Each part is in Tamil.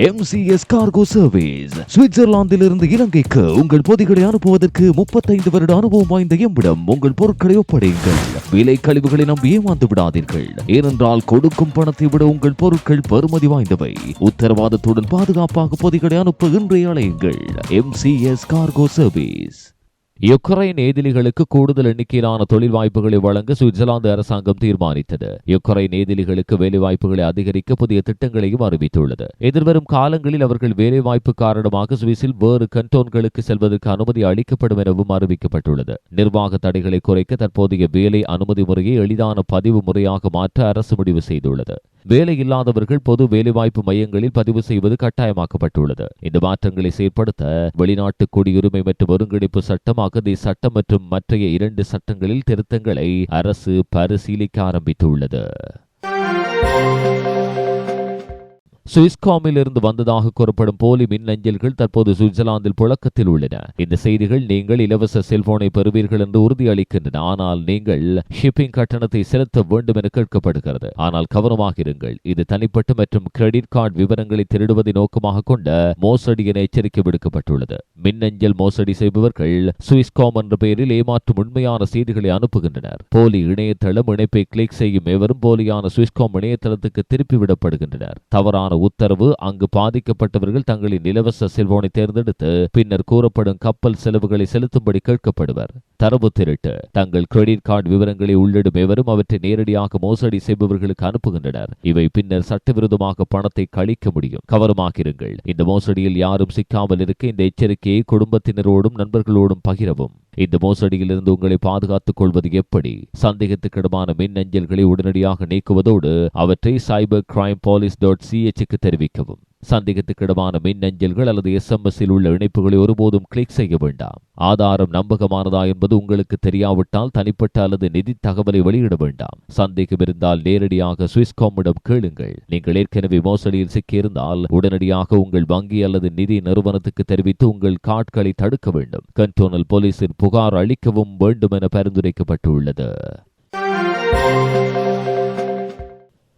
எம்சிஎஸ் கார்கோ சர்வீஸ் சுவிட்சர்லாந்தில் இருந்து இலங்கைக்கு உங்கள் பொதிகளை அனுப்புவதற்கு முப்பத்தைந்து வருட அனுபவம் வாய்ந்த எம்மிடம் உங்கள் பொருட்களை ஒப்படையுங்கள். விலை கழிவுகளை நம்பி ஏமாந்து விடாதீர்கள். ஏனென்றால் கொடுக்கும் பணத்தை விட உங்கள் பொருட்கள் பெறுமதி வாய்ந்தவை. உத்தரவாதத்துடன் பாதுகாப்பாக பொதிகளை அனுப்ப இன்றைய அலையுங்கள். எம்சிஎஸ் கார்கோ சர்வீஸ் யுக்ரைன் ஏதிலிகளுக்கு கூடுதல் எண்ணிக்கையிலான தொழில் வாய்ப்புகளை வழங்க சுவிட்சர்லாந்து அரசாங்கம் தீர்மானித்தது. யுக்ரைன் ஏதிலிகளுக்கு வேலைவாய்ப்புகளை அதிகரிக்க புதிய திட்டங்களையும் அறிவித்துள்ளது. எதிர்வரும் காலங்களில் அவர்கள் வேலைவாய்ப்பு காரணமாக சுவிஸில் வேறு கண்டோன்களுக்கு செல்வதற்கு அனுமதி அளிக்கப்படும் எனவும் அறிவிக்கப்பட்டுள்ளது. நிர்வாக தடைகளை குறைக்க தற்போதைய வேலை அனுமதி முறையை எளிதான பதிவு முறையாக மாற்ற அரசு முடிவு செய்துள்ளது. வேலை இல்லாதவர்கள் பொது வேலைவாய்ப்பு மையங்களில் பதிவு செய்வது கட்டாயமாக்கப்பட்டுள்ளது. இந்த மாற்றங்களை செயற்படுத்த வெளிநாட்டு குடியுரிமை மற்றும் ஒருங்கிணைப்பு சட்டம் அகதி சட்டம் மற்றும் மற்றைய இரண்டு சட்டங்களில் திருத்தங்களை அரசு பரிசீலிக்க ஆரம்பித்துள்ளது. சுவிஸ்காமில் இருந்து வந்ததாக கூறப்படும் போலி மின்னஞ்சல்கள் தற்போது சுவிட்சர்லாந்தில் புழக்கத்தில் உள்ளன. இந்த செய்திகள் நீங்கள் இலவச செல்போனை பெறுவீர்கள் என்று உறுதியளிக்கின்றன. ஆனால் நீங்கள் ஷிப்பிங் கட்டணத்தை செலுத்த வேண்டும் என கேட்கப்படுகிறது. ஆனால் கவனமாக இருங்கள். இது தனிப்பட்ட மற்றும் கிரெடிட் கார்டு விவரங்களை திருடுவதை நோக்கமாக கொண்ட மோசடி என எச்சரிக்கை விடுக்கப்பட்டுள்ளது. மின்னஞ்சல் மோசடி செய்பவர்கள் சுவிஸ்காம் என்ற பெயரில் ஏமாற்றும் உண்மையான செய்திகளை அனுப்புகின்றனர். போலி இணையதளம் இணைப்பை கிளிக் செய்யும் எவரும் போலியான சுவிஸ்காம் இணையதளத்துக்கு திருப்பிவிடப்படுகின்றனர் தவறான உத்தரவு அங்கு பாதிக்கப்பட்டவர்கள் தங்களின் இலவச செல்போனை தேர்ந்தெடுத்து பின்னர் கூறப்படும் கப்பல் செலவுகளை செலுத்தும்படி கேட்கப்படுவர். தரவு திருட்டு தங்கள் கிரெடிட் கார்டு விவரங்களை உள்ளிடும் எவரும் அவற்றை நேரடியாக மோசடி செய்பவர்களுக்கு அனுப்புகின்றனர். இவை பின்னர் சட்டவிரோதமாக பணத்தை கழிக்க முடியும். கவனமாக இருங்கள். இந்த மோசடியில் யாரும் சிக்காமல் இருக்க இந்த எச்சரிக்கையை குடும்பத்தினரோடும் நண்பர்களோடும் பகிரவும். இந்த மோசடியிலிருந்து உங்களை பாதுகாத்துக் கொள்வது எப்படி? சந்தேகத்துக்கிடமான மின்னஞ்சல்களை உடனடியாக நீக்குவதோடு அவற்றை சைபர் கிரைம் போலீஸ் டாட் சிஎச்சுக்கு தெரிவிக்கவும். சந்தேகத்துக்கிடமான மின்னஞ்சல்கள் அல்லது எஸ்எம்எஸ்ஸில் உள்ள இணைப்புகளை ஒருபோதும் கிளிக் செய்ய வேண்டாம். ஆதாரம் நம்பகமானதா என்பது உங்களுக்கு தெரியாவிட்டால் தனிப்பட்ட அல்லது நிதி தகவலை வெளியிட வேண்டாம். சந்தேகம் இருந்தால் நேரடியாக சுவிஸ்காமிடம் கேளுங்கள். நீங்கள் ஏற்கனவே மோசடியில் சிக்கியிருந்தால் உடனடியாக உங்கள் வங்கி அல்லது நிதி நிறுவனத்துக்கு தெரிவித்து உங்கள் கார்ட்களை தடுக்க வேண்டும். கண்டோனல் போலீசில் புகார் அளிக்கவும் வேண்டும் என பரிந்துரைக்கப்பட்டுள்ளது.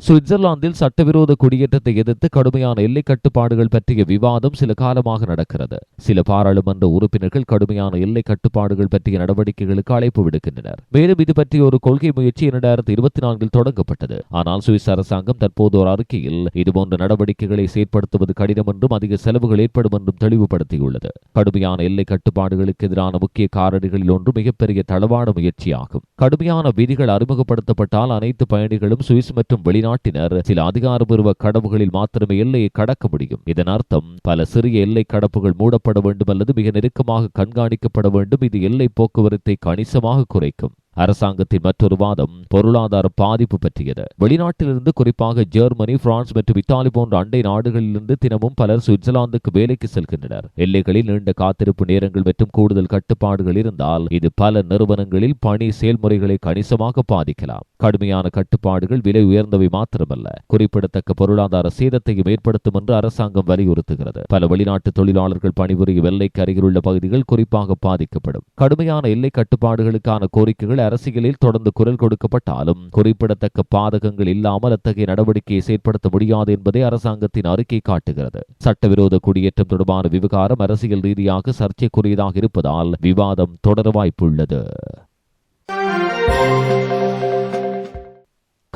சுவிட்சர்லாந்தில் சட்டவிரோத குடியேற்றத்தை எதிர்த்து கடுமையான எல்லை கட்டுப்பாடுகள் பற்றிய விவாதம் சில காலமாக நடக்கிறது. சில பாராளுமன்ற உறுப்பினர்கள் கடுமையான எல்லை கட்டுப்பாடுகள் பற்றிய நடவடிக்கைகளுக்கு அழைப்பு விடுக்கின்றனர். மேலும் இது பற்றிய ஒரு கொள்கை முயற்சி இரண்டாயிரத்தி இருபத்தி நான்கில் தொடங்கப்பட்டது. ஆனால் சுவிஸ் அரசாங்கம் தற்போது ஒரு அறிக்கையில் இதுபோன்ற நடவடிக்கைகளை செயற்படுத்துவது கடினம் என்றும் அதிக செலவுகள் ஏற்படும் என்றும் தெளிவுபடுத்தியுள்ளது. கடுமையான எல்லை கட்டுப்பாடுகளுக்கு எதிரான முக்கிய காரணிகளில் ஒன்று மிகப்பெரிய தளவாட முயற்சியாகும். கடுமையான விதிகள் அறிமுகப்படுத்தப்பட்டால் அனைத்து பயணிகளும் சுவிஸ் மற்றும் வெளிநாட்டு நாட்டினர். சில அதிகாரபூர்வ கடவுகளில் மாத்திரமே எல்லையை கடக்க முடியும். இதன் அர்த்தம் பல சிறிய எல்லை கடப்புகள் மூடப்பட வேண்டும் அல்லது மிக நெருக்கமாக கண்காணிக்கப்பட வேண்டும். இது எல்லை போக்குவரத்தை கணிசமாக குறைக்கும். அரசாங்கத்தின் மற்றொரு வாதம் பொருளாதார பாதிப்பு பற்றியது. வெளிநாட்டிலிருந்து குறிப்பாக ஜெர்மனி பிரான்ஸ் மற்றும் இத்தாலி போன்ற அண்டை நாடுகளிலிருந்து தினமும் பலர் சுவிட்சர்லாந்துக்கு வேலைக்கு செல்கின்றனர். எல்லைகளில் நீண்ட காத்திருப்பு நேரங்கள் மற்றும் கூடுதல் கட்டுப்பாடுகள் இருந்தால் இது பல நிறுவனங்களில் பணி செயல்முறைகளை கணிசமாக பாதிக்கலாம். கடுமையான கட்டுப்பாடுகள் விலை உயர்ந்தவை மாத்திரமல்ல. குறிப்பிடத்தக்க பொருளாதார சேதத்தையும் ஏற்படுத்தும் என்று அரசாங்கம் வலியுறுத்துகிறது. பல வெளிநாட்டு தொழிலாளர்கள் பணிபுரியும் எல்லைக்கு அருகிலுள்ள பகுதிகள் குறிப்பாக பாதிக்கப்படும். கடுமையான எல்லை கட்டுப்பாடுகளுக்கான கோரிக்கைகள் அரசியலில் தொடர்ந்து குரல் கொடுக்கப்பட்டாலும் குறிப்பிடத்தக்க பாதகங்கள் இல்லாமல் அத்தகைய நடவடிக்கையை செயற்படுத்த முடியாது என்பதை அரசாங்கத்தின் அறிக்கை காட்டுகிறது. சட்டவிரோத குடியேற்றம் தொடர்பான விவகாரம் அரசியல் ரீதியாக சர்ச்சைக்குரியதாக இருப்பதால் விவாதம் தொடர வாய்ப்புள்ளது.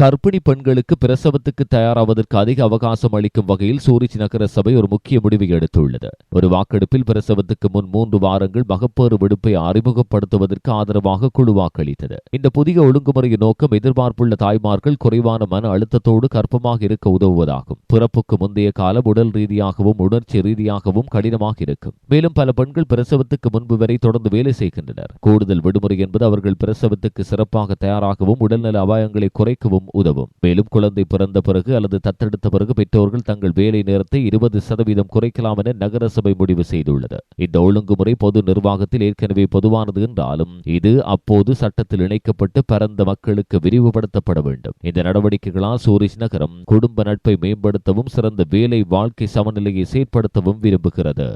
கர்ப்பிணி பெண்களுக்கு பிரசவத்துக்கு தயாராவதற்கு அதிக அவகாசம் அளிக்கும் வகையில் சூரிச் நகர சபை ஒரு முக்கிய முடிவை எடுத்துள்ளது. ஒரு வாக்கெடுப்பில் பிரசவத்துக்கு முன் மூன்று வாரங்கள் மகப்பேறு விடுப்பை அறிமுகப்படுத்துவதற்கு ஆதரவாக குழு வாக்களித்தது. இந்த புதிய ஒழுங்குமுறையின் நோக்கம் எதிர்பார்ப்புள்ள தாய்மார்கள் குறைவான மன அழுத்தத்தோடு கர்ப்பமாக இருக்க உதவுவதாகும். பிறப்புக்கு முந்தைய காலம் உடல் ரீதியாகவும் உணர்ச்சி ரீதியாகவும் கடினமாக இருக்கும். மேலும் பல பெண்கள் பிரசவத்துக்கு முன்பு வரை தொடர்ந்து வேலை செய்கின்றனர். கூடுதல் விடுமுறை என்பது அவர்கள் பிரசவத்துக்கு சிறப்பாக தயாராகவும் உடல்நல அபாயங்களை குறைக்கவும் உதவும். மேலும் குழந்தை பிறந்த பிறகு அல்லது தத்தெடுத்த பிறகு பெற்றோர்கள் தங்கள் வேலை நேரத்தை இருபது சதவீதம் குறைக்கலாம் என நகரசபை முடிவு செய்துள்ளது. இந்த ஒழுங்குமுறை பொது நிர்வாகத்தில் ஏற்கனவே பொதுவானது என்றாலும் இது அப்போது சட்டத்தில் இணைக்கப்பட்டு பரந்த மக்களுக்கு விரிவுபடுத்தப்பட வேண்டும். இந்த நடவடிக்கைகளால் சூரிஸ் நகரம் குடும்ப நட்பை மேம்படுத்தவும் சிறந்த வேலை வாழ்க்கை சமநிலையை செயற்படுத்தவும் விரும்புகிறது.